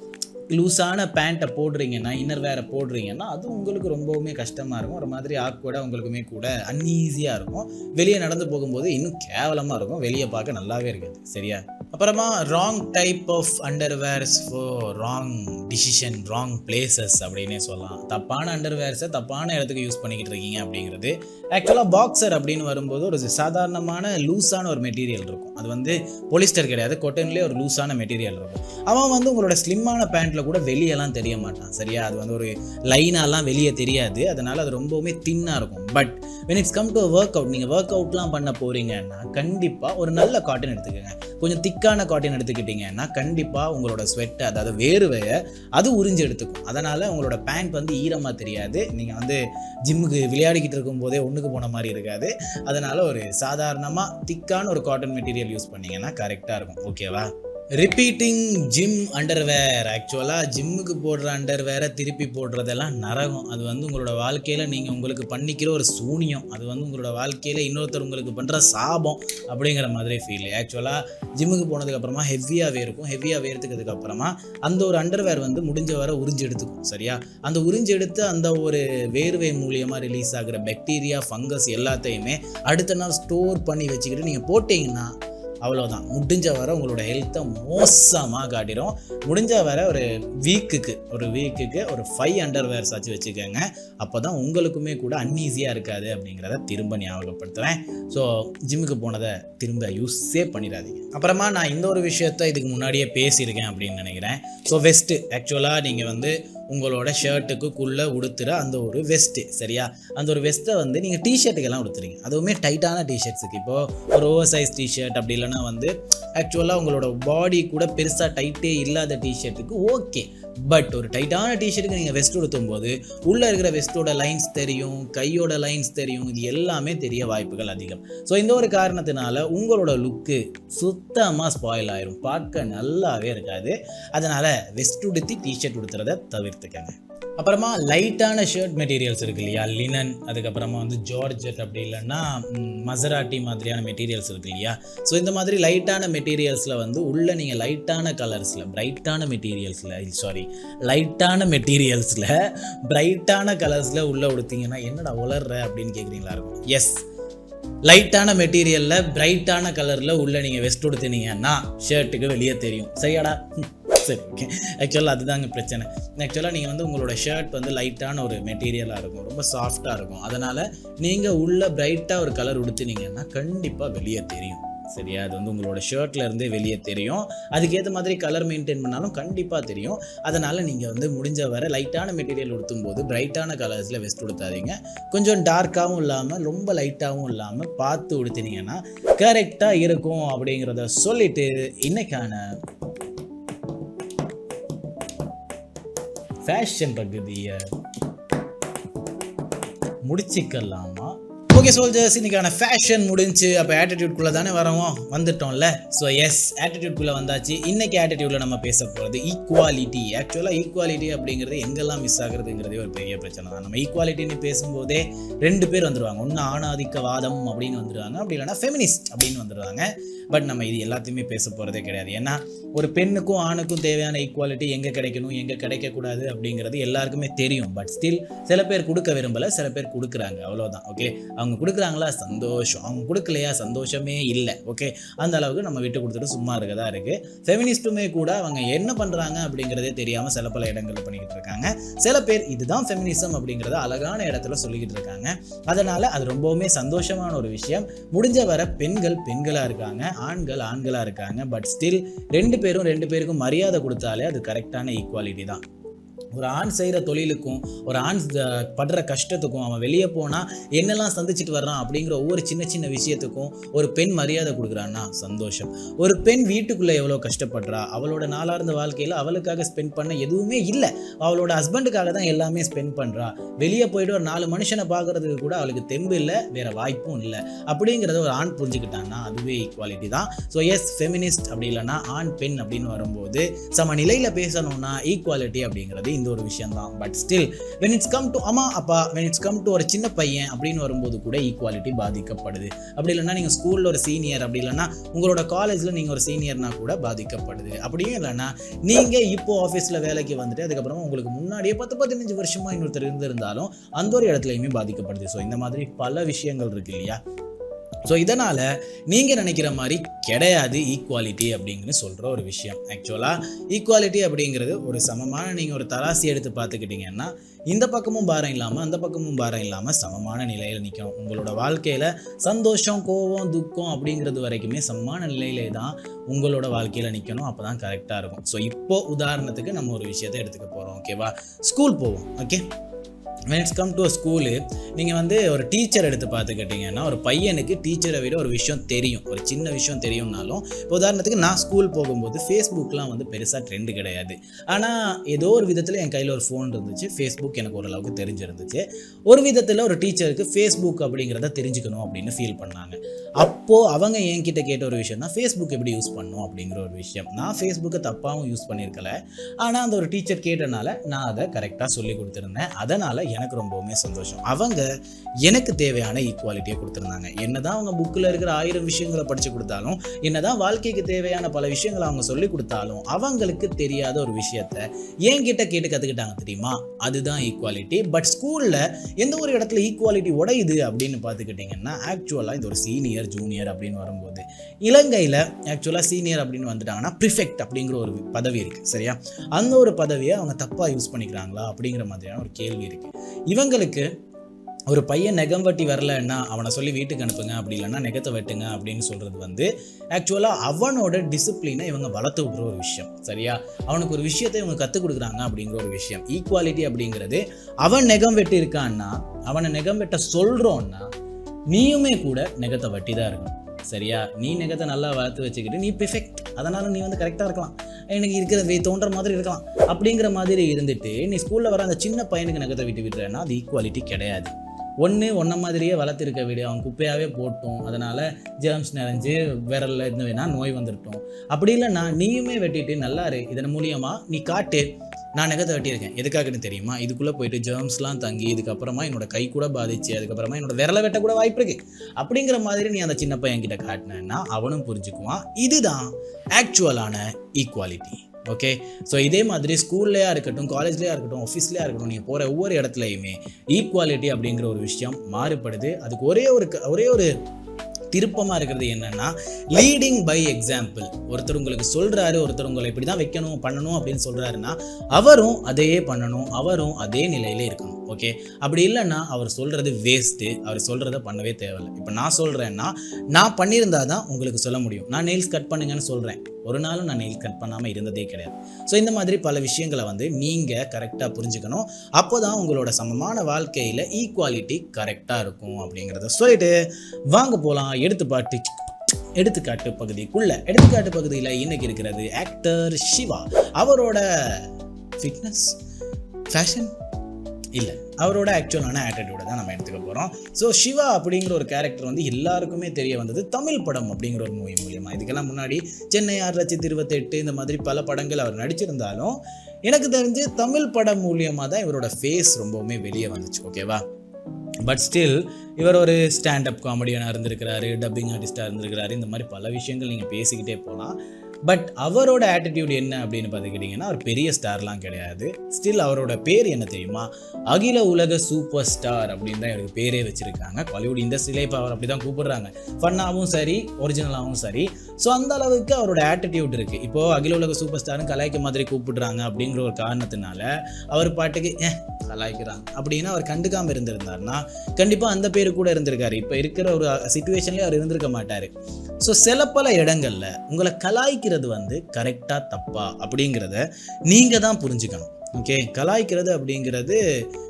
லூஸான பேண்ட்டை போடுறீங்கன்னா இன்னர் வேற போடுறீங்கன்னா அது உங்களுக்கு ரொம்பவுமே கஷ்டமாக இருக்கும். ஒரு மாதிரி ஆக்வர்டாக உங்களுக்குமே கூட அன்ஈஸியாக இருக்கும். வெளியே நடந்து போகும்போது இன்னும் கேவலமாக இருக்கும். வெளியே பார்க்க நல்லாவே இருக்காது. சரியா? அப்புறமா wrong type of underwears for wrong decision wrong places அப்படின்னே சொல்லலாம். தப்பான அண்டர்வேர்ஸை தப்பான இடத்துக்கு யூஸ் பண்ணிக்கிட்டு இருக்கீங்க அப்படிங்கிறது. ஆக்சுவலாக பாக்ஸர் அப்படின்னு வரும்போது ஒரு சாதாரணமான லூஸான ஒரு மெட்டீரியல் இருக்கும். அது வந்து பொலிஸ்டர் கிடையாது. கொட்டன்லேயே ஒரு லூஸான மெட்டீரியல் இருக்கும். அவன் வந்து உங்களோட ஸ்லிம்மான பேண்ட்டில் கூட வெளியெல்லாம் தெரிய மாட்டான். சரியா? அது வந்து ஒரு லைனாலாம் வெளியே தெரியாது. அதனால் அது ரொம்பவுமே தின்னாக இருக்கும். But when it's come to work out நீங்கள் ஒர்க் அவுட்லாம் பண்ண போகிறீங்கன்னா கண்டிப்பாக ஒரு நல்ல காட்டன் எடுத்துக்கோங்க. கொஞ்சம் திக்கான காட்டன் எடுத்துக்கிட்டிங்கன்னா கண்டிப்பாக உங்களோட ஸ்வெட் அதாவது வேர்வையை அது உறிஞ்சு எடுத்துக்கும். அதனால் உங்களோட பேண்ட் வந்து ஈரமாக தெரியாது. நீங்கள் வந்து ஜிம்முக்கு விளையாடிக்கிட்டு இருக்கும்போதே ஒன்றுக்கு போன மாதிரி இருக்காது. அதனால் ஒரு சாதாரணமாக திக்கான ஒரு காட்டன் மெட்டீரியல் யூஸ் பண்ணீங்கன்னா கரெக்டாக இருக்கும். ஓகேவா ரிப்பீட்டிங் ஜிம் அண்டர்வேர் ஆக்சுவலாக ஜிம்முக்கு போடுற அண்டர்வேரை திருப்பி போடுறதெல்லாம் நரகம். அது வந்து உங்களோட வாழ்க்கையில் நீங்கள் உங்களுக்கு பண்ணிக்கிற ஒரு சூனியம். அது வந்து உங்களோட வாழ்க்கையில் இன்னொருத்தர் உங்களுக்கு பண்ணுற சாபம் அப்படிங்கிற மாதிரி ஃபீல் ஆக்சுவலாக ஜிம்முக்கு போனதுக்கப்புறமா ஹெவியாகவே இருக்கும் ஹெவியாக வேர்த்துக்கிறதுக்கு அப்புறமா அந்த ஒரு அண்டர்வேர் வந்து முடிஞ்ச வரை உறிஞ்சு எடுத்துக்கும். சரியா? அந்த உறிஞ்சு எடுத்து அந்த ஒரு வேர்வை மூலியமாக ரிலீஸ் ஆகிற பாக்டீரியா ஃபங்கஸ் எல்லாத்தையுமே அடுத்த நாள் ஸ்டோர் பண்ணி வச்சுக்கிட்டு நீங்கள் போட்டிங்கன்னா அவ்வளோதான் முடிஞ்ச வர உங்களோட ஹெல்த்தை மோசமாக காட்டிடும் முடிஞ்ச வர ஒரு வீக்குக்கு ஒரு வீக்குக்கு ஒரு ஃபைவ் அண்டர்வேர்ஸ் ஆச்சு வச்சுக்கோங்க. அப்போ தான் உங்களுக்குமே கூட அன்ஈஸியாக இருக்காது அப்படிங்கிறத திரும்ப ஞாபகப்படுத்துகிறேன் ஸோ ஜிம்முக்கு போனதை திரும்ப யூஸே பண்ணிடாதீங்க. அப்புறமா நான் இந்த ஒரு விஷயத்த இதுக்கு முன்னாடியே பேசியிருக்கேன் அப்படின்னு நினைக்கிறேன். ஸோ வெஸ்ட்டு ஆக்சுவலாக நீங்கள் வந்து உங்களோட ஷர்ட்டுக்குள்ளே உடுத்துகிற அந்த ஒரு வெஸ்ட்டு சரியா? அந்த ஒரு வெஸ்ட்டை வந்து நீங்கள் டிஷர்ட்டுக்கெல்லாம் உடுத்துறீங்க. அதுவுமே டைட்டான டிஷர்ட்ஸுக்கு இப்போது ஒரு ஓவர் சைஸ் டிஷர்ட் அப்படி இல்லைனா வந்து ஆக்சுவலாக உங்களோட பாடி கூட பெருசாக டைட்டே இல்லாத டிஷர்ட்டுக்கு ஓகே பட் ஒரு டைட்டான டிஷர்ட்டுக்கு நீங்கள் வெஸ்ட் உடுத்தும் போது உள்ளே இருக்கிற வெஸ்ட்டோட லைன்ஸ் தெரியும் கையோட லைன்ஸ் தெரியும். இது எல்லாமே தெரிய வாய்ப்புகள் அதிகம். ஸோ இந்த ஒரு காரணத்தினால உங்களோட லுக்கு சுத்தமாக ஸ்பாயில் ஆயிரும். பார்க்க நல்லாவே இருக்காது. அதனால் வெஸ்ட் உடுத்தி டிஷர்ட் உடுத்துறத தவிர்த்துக்கங்க அப்புறமா லைட்டான ஷர்ட் மெட்டீரியல்ஸ் இருக்கு இல்லையா? லினன் அதுக்கப்புறமா வந்து ஜார்ஜெட் அப்படி இல்லைன்னா மசராட்டி மாதிரியான மெட்டீரியல்ஸ் இருக்கு இல்லையா? ஸோ இந்த மாதிரி லைட்டான மெட்டீரியல்ஸில் வந்து உள்ளே நீங்கள் லைட்டான கலர்ஸில் பிரைட்டான மெட்டீரியல்ஸில் சாரி லைட்டான மெட்டீரியல்ஸில் பிரைட்டான கலர்ஸில் உள்ளே உடுத்திங்கன்னா என்னடா உலர்ற அப்படின்னு கேட்குறீங்களா இருக்கும்? எஸ் லைட்டான மெட்டீரியலில் பிரைட்டான கலரில் உள்ளே நீங்கள் வெஸ்ட் உடுத்தினீங்கன்னா ஷர்ட்டுக்கு வெளியே தெரியும். சரியாடா? சரி ஓகே ஆக்சுவலாக அதுதாங்க பிரச்சனை. ஆக்சுவலாக நீங்கள் வந்து உங்களோட ஷர்ட் வந்து லைட்டான ஒரு மெட்டீரியலாக இருக்கும். ரொம்ப சாஃப்டாக இருக்கும். அதனால் நீங்கள் உள்ளே பிரைட்டாக ஒரு கலர் உடுத்தினீங்கன்னா கண்டிப்பாக வெளியே தெரியும். சரியா? அது வந்து உங்களோட ஷர்ட்ல இருந்தே வெளியே தெரியும். அதுக்கேற்ற மாதிரி கலர் மெயின்டைன் பண்ணாலும் கண்டிப்பாக தெரியும். அதனால் நீங்கள் வந்து முடிஞ்ச வரை லைட்டான மெட்டீரியல் உடுத்தும் போது பிரைட்டான கலர்ஸில் வெஸ்ட் உடுத்தாதீங்க. கொஞ்சம் டார்க்காகவும் இல்லாமல் ரொம்ப லைட்டாகவும் இல்லாமல் பார்த்து உடுத்தினீங்கன்னா கரெக்டாக இருக்கும் அப்படிங்கிறத சொல்லிட்டு இன்னைக்கான ஃபேஷன் பகுதியை முடிச்சுக்கலாமா? ஓகே சோல்ஜர்ஸ் இன்னைக்கான ஃபேஷன் முடிஞ்சு அப்போ ஆட்டிடியூட்குள்ளே தானே வரோம் வந்துட்டோம்ல. ஸோ எஸ் ஆட்டிடியூட்குள்ளே வந்தாச்சு. இன்னைக்கு ஆட்டிடியூடில் நம்ம பேச போகிறது ஈக்குவாலிட்டி ஆக்சுவலாக ஈக்குவாலிட்டி அப்படிங்கிறது எங்கெல்லாம் மிஸ் ஆகுறதுங்கிறதே ஒரு பெரிய பிரச்சனை தான். நம்ம ஈக்குவாலிட்டின்னு பேசும்போதே ரெண்டு பேர் வந்துடுவாங்க ஒன்று ஆணாதிக்கவாதம் அப்படின்னு வந்துடுவாங்க அப்படி இல்லைன்னா ஃபெமினிஸ்ட் அப்படின்னு வந்துடுவாங்க பட் நம்ம இது எல்லாத்தையுமே பேச போகிறதே கிடையாது. ஏன்னா ஒரு பெண்ணுக்கும் ஆணுக்கும் தேவையான ஈக்குவாலிட்டி எங்கே கிடைக்கணும் எங்கே கிடைக்கக்கூடாது அப்படிங்கிறது எல்லாருக்குமே தெரியும். பட் ஸ்டில் சில பேர் கொடுக்க விரும்பலை சில பேர் கொடுக்குறாங்க. அவ்வளோதான் ஓகே அவங்க கொடுக்குறாங்களா? சந்தோஷம். அவங்க கொடுக்கலையா? சந்தோஷமே இல்லை. ஓகே அந்த அளவுக்கு நம்ம விட்டு கொடுத்துட்டு சும்மா இருக்கதா இருக்குது ஃபெமினிஸ்ட்டுமே கூட அவங்க என்ன பண்ணுறாங்க அப்படிங்கிறதே தெரியாமல் சில பல இடங்கள் பண்ணிக்கிட்டு இருக்காங்க. சில பேர் இதுதான் ஃபெமினிசம் அப்படிங்கிறத அழகான இடத்துல சொல்லிக்கிட்டு இருக்காங்க. அதனால் அது ரொம்பவுமே சந்தோஷமான ஒரு விஷயம். முடிஞ்ச வரை பெண்கள் பெண்களாக இருக்காங்க. ஆண்கள் ஆண்களாக இருக்காங்க. பட் ஸ்டில் ரெண்டு பேரும் ரெண்டு பேருக்கும் மரியாதை கொடுத்தாலே அது கரெக்டான ஈக்குவாலிட்டி தான். ஒரு ஆண் செய்கிற தொழிலுக்கும் ஒரு ஆண் படுற கஷ்டத்துக்கும் அவன் வெளியே போனால் என்னெல்லாம் சந்திச்சுட்டு வர்றான் அப்படிங்கிற ஒவ்வொரு சின்ன சின்ன விஷயத்துக்கும் ஒரு பெண் மரியாதை கொடுக்குறான்னா சந்தோஷம். ஒரு பெண் வீட்டுக்குள்ளே எவ்வளோ கஷ்டப்படுறா? அவளோட நாளார்ந்த வாழ்க்கையில் அவளுக்காக ஸ்பெண்ட் பண்ண எதுவுமே இல்லை. அவளோட ஹஸ்பண்டுக்காக தான் எல்லாமே ஸ்பெண்ட் பண்ணுறா வெளியே போயிட்டு ஒரு நாலு மனுஷனை பார்க்கறதுக்கு கூட அவளுக்கு தெம்பு இல்லை வேறு வாய்ப்பும் இல்லை. அப்படிங்கிறத ஒரு ஆண் புரிஞ்சுக்கிட்டான்னா அதுவே ஈக்குவாலிட்டி தான். ஸோ எஸ் ஃபெமினிஸ்ட் அப்படி இல்லைன்னா ஆண் பெண் அப்படின்னு வரும்போது சம நிலையில் பேசணும்னா ஈக்குவாலிட்டி அப்படிங்கிறது இந்த ஒரு விஷயம் தான் but still when it's come to அம்மா அப்பா வென் இட்ஸ் கம் டு ஒரு சின்ன பையன் அப்படின்னு வரும்போது கூட ஈக்குவாலிட்டி பாதிக்கப்படுது. அப்படி இல்லைன்னா நீங்கள் ஸ்கூலில் ஒரு சீனியர் அப்படி இல்லைன்னா உங்களோட காலேஜில் நீங்கள் ஒரு சீனியர்னா கூட பாதிக்கப்படுது. அப்படியும் இல்லைன்னா நீங்கள் இப்போ ஆஃபீஸில் வேலைக்கு வந்துட்டு அதுக்கப்புறமா உங்களுக்கு முன்னாடியே பத்து பதினஞ்சு வருஷமாக இன்னொருத்தர் இருந்திருந்தாலும் அந்த ஒரு இடத்துலையுமே பாதிக்கப்படுது. ஸோ இந்த மாதிரி பல விஷயங்கள் இருக்கு இல்லையா? ஸோ இதனால் நீங்கள் நினைக்கிற மாதிரி கிடையாது ஈக்குவாலிட்டி அப்படிங்கன்னு சொல்கிற ஒரு விஷயம். ஆக்சுவலாக ஈக்குவாலிட்டி அப்படிங்கிறது ஒரு சமமான நீங்கள் ஒரு தராசி எடுத்து பார்த்துக்கிட்டிங்கன்னா இந்த பக்கமும் பாரம் இல்லாமல் அந்த பக்கமும் பாரம் இல்லாமல் சமமான நிலையில் நிற்கணும் உங்களோட வாழ்க்கையில் சந்தோஷம் கோபம் துக்கம் அப்படிங்கிறது வரைக்குமே சமமான நிலையிலே தான் உங்களோட வாழ்க்கையில் நிற்கணும் அப்போ தான் கரெக்டாக இருக்கும். ஸோ இப்போ உதாரணத்துக்கு நம்ம ஒரு விஷயத்தை எடுத்துக்க போகிறோம் ஓகேவா ஸ்கூல் போவோம். Okay when it's come to school நீங்கள் வந்து ஒரு டீச்சர் எடுத்து பார்த்துக்கிட்டிங்கன்னா ஒரு பையனுக்கு டீச்சரை விட ஒரு விஷயம் தெரியும். ஒரு சின்ன விஷயம் தெரியும்னாலும் இப்போ உதாரணத்துக்கு நான் ஸ்கூல் போகும்போது ஃபேஸ்புக்லாம் வந்து பெருசாக ட்ரெண்டு கிடையாது. ஆனால் ஏதோ ஒரு விதத்தில் என் கையில் ஒரு ஃபோன் இருந்துச்சு. ஃபேஸ்புக் எனக்கு ஓரளவுக்கு தெரிஞ்சிருந்துச்சு. ஒரு விதத்தில் ஒரு டீச்சருக்கு ஃபேஸ்புக் அப்படிங்கிறத தெரிஞ்சுக்கணும் அப்படின்னு ஃபீல் பண்ணாங்க. அப்போது அவங்க என்கிட்ட கேட்ட ஒரு விஷயம் தான் ஃபேஸ்புக் எப்படி யூஸ் பண்ணும் அப்படிங்கிற ஒரு விஷயம். நான் ஃபேஸ்புக்கை தப்பாகவும் யூஸ் பண்ணியிருக்கல ஆனால் அந்த ஒரு டீச்சர் கேட்டனால நான் அதை கரெக்டாக சொல்லி கொடுத்துருந்தேன். அதனால் எனக்கு ரொம்பவுமே சந்தோஷம். அவங்க எனக்கு தேவையான ஈக்குவாலிட்டியை கொடுத்துருந்தாங்க. என்னதான் அவங்க புக்கில் இருக்கிற ஆயிரம் விஷயங்களை படித்து கொடுத்தாலும் என்னதான் வாழ்க்கைக்கு தேவையான பல விஷயங்களை அவங்க சொல்லி கொடுத்தாலும் அவங்களுக்கு தெரியாத ஒரு விஷயத்த என்கிட்ட கேட்டு கற்றுக்கிட்டாங்க தெரியுமா? அதுதான் ஈக்குவாலிட்டி பட் ஸ்கூலில் எந்த ஒரு இடத்துல ஈக்குவாலிட்டி உடையுது அப்படின்னு பார்த்துக்கிட்டிங்கன்னா ஆக்சுவலாக இது ஒரு சீனியர் ஜூனியர் அப்படின்னு வரும்போது இலங்கையில் ஆக்சுவலாக சீனியர் அப்படின்னு வந்துட்டாங்கன்னா ப்ரிஃபெக்ட் அப்படிங்கிற ஒரு பதவி இருக்குது சரியா? அந்த ஒரு பதவியை அவங்க தப்பாக யூஸ் பண்ணிக்கிறாங்களா அப்படிங்கிற மாதிரியான ஒரு கேள்வி இருக்குது இவங்களுக்கு ஒரு பையன் நெகம் வெட்டி வரலன்னா அவனை சொல்லி வீட்டுக்கு அனுப்புங்க அப்படி இல்லைன்னா நெகத்தை வெட்டுங்க அப்படின்னு சொல்கிறது வந்து ஆக்சுவலாக அவனோட டிசிப்ளினை இவங்க வளர்த்து விடுற ஒரு விஷயம் சரியா? அவனுக்கு ஒரு விஷயத்தை இவங்க கற்றுக் கொடுக்குறாங்க அப்படிங்கிற ஒரு விஷயம். ஈக்குவாலிட்டி அப்படிங்கிறது அவன் நெகம் வெட்டி இருக்கான்னா அவனை நெகம் வெட்ட சொல்கிறோன்னா நீயுமே கூட நெகத்தை வட்டி தான் இருக்கணும். சரியா? நீ நெகத்தை நல்லா வளர்த்து வச்சுக்கிட்டு நீ பெர்ஃபெக்ட் அதனால் நீ வந்து கரெக்டாக இருக்கலாம். எனக்கு இருக்கிற தோன்ற மாதிரி இருக்கலாம். அப்படிங்கிற மாதிரி இருந்துட்டு நீ ஸ்கூலில் வர அந்த சின்ன பையனுக்கு நெகத்தை விட்டு விட்டுறேன்னா அது ஈக்குவாலிட்டி கிடையாது. ஒன்று ஒன்றை மாதிரியே வளர்த்துருக்க வீடு அவன் குப்பையாகவே போட்டோம். அதனால் ஜேர்ம்ஸ் நிறைஞ்சு விரலில் இருந்து வேணால் நோய் வந்துட்டோம் அப்படி இல்லைன்னா நீயுமே வெட்டிட்டு நல்லா இரு. இதன் மூலியமாக நீ காட்டு. நான் நகை தட்டியிருக்கேன். எதுக்காகன்னு தெரியுமா? இதுக்குள்ளே போயிட்டு ஜேர்ம்ஸ்லாம் தங்கி இதுக்கப்புறமா என்னோட கை கூட பாதிச்சு அதுக்கப்புறமா என்னோட விரலை வெட்ட கூட வாய்ப்பு இருக்கு. அப்படிங்கிற மாதிரி நீ அந்த சின்ன பையன் கிட்ட காட்டினேன்னா அவனும் புரிஞ்சுக்குவான். இதுதான் ஆக்சுவலான ஈக்குவாலிட்டி ஓகே ஸோ இதே மாதிரி ஸ்கூல்லையா இருக்கட்டும் காலேஜ்லையா இருக்கட்டும் ஆஃபீஸ்லையா இருக்கட்டும் நீங்கள் போகிற ஒவ்வொரு இடத்துலையுமே ஈக்குவாலிட்டி அப்படிங்கிற ஒரு விஷயம் மாறுபடுது. அதுக்கு ஒரே ஒரு க- ஒரே ஒரு திருப்பமாக இருக்கிறது என்னன்னா லீடிங் பை எக்ஸாம்பிள் ஒருத்தர் உங்களுக்கு சொல்கிறாரு ஒருத்தர் உங்களை இப்படி தான் வைக்கணும் பண்ணணும் அப்படின்னு சொல்கிறாருன்னா அவரும் அதையே பண்ணணும் அவரும் அதே நிலையிலே இருக்கணும். ஓகே அப்படி இல்லைன்னா அவர் சொல்கிறது வேஸ்ட்டு அவர் சொல்கிறத பண்ணவே தேவையில்லை. இப்போ நான் சொல்கிறேன்னா நான் பண்ணியிருந்தா தான் உங்களுக்கு சொல்ல முடியும். நான் நெயில்ஸ் கட் பண்ணுங்கன்னு சொல்கிறேன் ஒரு நாளும் நான் நெயில் கட் பண்ணாமல் இருந்ததே கிடையாது. ஸோ இந்த மாதிரி பல விஷயங்களை வந்து நீங்கள் கரெக்டாக புரிஞ்சுக்கணும். அப்போ தான் உங்களோட சமமான வாழ்க்கையில் ஈக்குவாலிட்டி கரெக்டாக இருக்கும் அப்படிங்கிறத சொல்லிட்டு வாங்க போகலாம் எடுத்துப்பாட்டு எடுத்துக்காட்டு பகுதிக்குள்ள. எடுத்துக்காட்டு பகுதியில் இன்னைக்கு இருக்கிறது ஆக்டர் சிவா. அவரோட ஃபிட்னஸ் ஃபேஷன் இல்லை. அவரோட ஆக்சுவலான ஆட்டிடியூடை தான் நம்ம எடுத்துக்க போகிறோம் ஸோ சிவா அப்படிங்கிற ஒரு கேரக்டர் வந்து எல்லாருக்குமே தெரிய வந்தது தமிழ் படம் அப்படிங்கிற ஒரு மூவி மூலியமாக இதுக்கெல்லாம் முன்னாடி சென்னை ஆறு லட்சத்தி இருபத்தெட்டு இந்த மாதிரி பல படங்கள் அவர் நடிச்சிருந்தாலும் எனக்கு தெரிஞ்சு தமிழ் படம் மூலியமாக தான் இவரோட ஃபேஸ் ரொம்பவுமே வெளியே வந்துச்சு. ஓகேவா பட் ஸ்டில் இவர் ஒரு ஸ்டாண்டப் காமெடியனாக இருந்திருக்கிறாரு டப்பிங் ஆர்டிஸ்டாக இருந்திருக்கிறாரு இந்த மாதிரி பல விஷயங்கள் நீங்கள் பேசிக்கிட்டே போகலாம். பட் அவரோட ஆட்டிடியூட் என்ன அப்படின்னு பார்த்துக்கிட்டிங்கன்னா அவர் பெரிய ஸ்டார்லாம் கிடையாது. ஸ்டில் அவரோட பேர் என்ன தெரியுமா? அகில உலக சூப்பர் ஸ்டார் அப்படின்னு தான் எனக்கு பேரே வச்சுருக்காங்க. பாலிவுட் இண்டஸ்ட்ரியிலே இப்போ அவர் அப்படி தான் கூப்பிடுறாங்க. ஃபன்னாகவும் சரி ஒரிஜினலாகவும் சரி. ஸோ அந்த அளவுக்கு அவரோட ஆட்டிடியூட் இருக்குது இப்போது அகில உலக சூப்பர் ஸ்டார்னு கலாய்க்க மாதிரி கூப்பிடுறாங்க அப்படிங்கிற ஒரு காரணத்தினால அவர் பாட்டுக்கு ஏ கலாய்க்கிறாங்க அப்படின்னு அவர் கண்டுக்காமல் இருந்திருந்தாருன்னா கண்டிப்பாக அந்த பேர் கூட இருந்திருக்காரு. இப்போ இருக்கிற ஒரு சுச்சுவேஷன்லேயே அவர் இருந்திருக்க மாட்டார். ஸோ சில பல இடங்களில் உங்களை கலாய்க்கிறது வந்து கரெக்டாக தப்பா அப்படிங்கிறத நீங்கள் தான் புரிஞ்சுக்கணும். ஓகே கலாய்க்கிறது அப்படிங்கிறது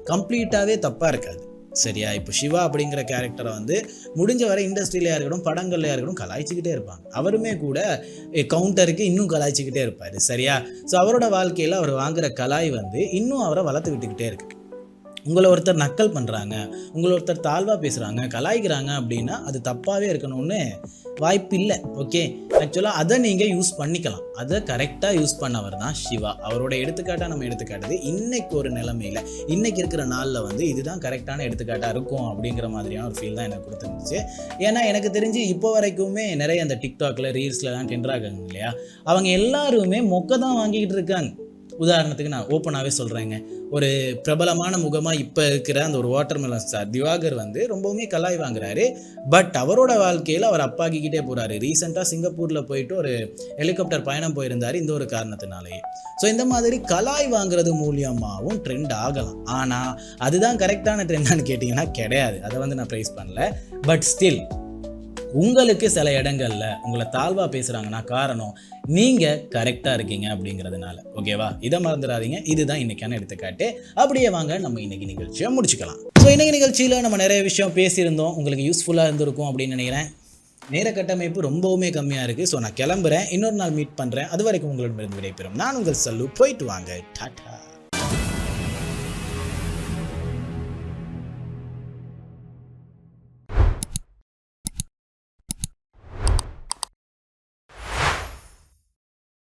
கம்ப்ளீட்டாகவே தப்பாக இருக்காது. சரியா? இப்போ சிவா அப்படிங்கிற கேரக்டரை வந்து முடிஞ்ச வரை இண்டஸ்ட்ரியிலையாக இருக்கட்டும் படங்கள்லையாக இருக்கட்டும் கலாய்ச்சிக்கிட்டே இருப்பாங்க. அவருமே கூட கவுண்டருக்கு இன்னும் கலாய்ச்சிக்கிட்டே இருப்பார். சரியா? ஸோ அவரோட வாழ்க்கையில் அவர் வாங்குற கலாய் வந்து இன்னும் அவரை வளர்த்து விட்டுக்கிட்டே இருக்கு. உங்களை ஒருத்தர் நக்கல் பண்ணுறாங்க உங்களை ஒருத்தர் தாழ்வாக பேசுகிறாங்க கலாய்க்கிறாங்க அப்படின்னா அது தப்பாகவே இருக்கணும்னு வாய்ப்பு இல்லை ஓகே ஆக்சுவலாக அதை நீங்கள் யூஸ் பண்ணிக்கலாம். அதை கரெக்டாக யூஸ் பண்ணவர் தான் சிவா. அவரோட எடுத்துக்காட்டாக நம்ம எடுத்துக்காட்டுது இன்னைக்கு ஒரு நிலைமையில் இன்னைக்கு இருக்கிற நாளில் வந்து இதுதான் கரெக்டான எடுத்துக்காட்டாக இருக்கும் அப்படிங்கிற மாதிரியான ஒரு ஃபீல் தான் எனக்கு கொடுத்துருந்துச்சு. ஏன்னா எனக்கு தெரிஞ்சு இப்போ வரைக்குமே நிறைய அந்த டிக்டாக்ல ரீல்ஸ்லலாம் டென்ட்ராகாங்க இல்லையா? அவங்க எல்லாருமே மொக்க தான் வாங்கிக்கிட்டு இருக்காங்க. உதாரணத்துக்கு நான் ஓப்பனாகவே சொல்கிறேங்க ஒரு பிரபலமான முகமாக இப்போ இருக்கிற அந்த ஒரு வாட்டர்மெலன் ஸ்டார் திவாகர் வந்து ரொம்பவுமே கலாய் வாங்குறாரு. பட் அவரோட வாழ்க்கையில் அவர் அப்பாக்கிக்கிட்டே போகிறாரு ரீசெண்டாக சிங்கப்பூரில் போயிட்டு ஒரு ஹெலிகாப்டர் பயணம் போயிருந்தார் இந்த ஒரு காரணத்தினாலேயே. ஸோ இந்த மாதிரி கலாய் வாங்குறது மூலியமாகவும் ட்ரெண்ட் ஆகலாம். ஆனால் அதுதான் கரெக்டான ட்ரெண்டான்னு கேட்டிங்கன்னா கிடையாது. அதை வந்து நான் ப்ரைஸ் பண்ணல. பட் ஸ்டில் உங்களுக்கு சில இடங்களில் உங்களை தாழ்வாக பேசுகிறாங்கன்னா காரணம் நீங்கள் கரெக்டாக இருக்கீங்க அப்படிங்கிறதுனால. ஓகேவா இதை மறந்துடாதீங்க. இதுதான் இன்றைக்கான எடுத்துக்காட்டு. அப்படியே வாங்க நம்ம இன்னைக்கு நிகழ்ச்சியை முடிச்சுக்கலாம். ஸோ இன்றைக்கி நிகழ்ச்சியில நம்ம நிறைய விஷயம் பேசியிருந்தோம். உங்களுக்கு யூஸ்ஃபுல்லாக இருந்திருக்கும் அப்படின்னு நினைக்கிறேன். நேர கட்டமைப்பு ரொம்பவுமே கம்மியாக இருக்குது ஸோ நான் கிளம்புறேன். இன்னொரு நாள் மீட் பண்ணுறேன் அது வரைக்கும் உங்களிடமிருந்து விடைபெறும். நான் உங்கள் சல்லு. போயிட்டு வாங்க. டாட்டா.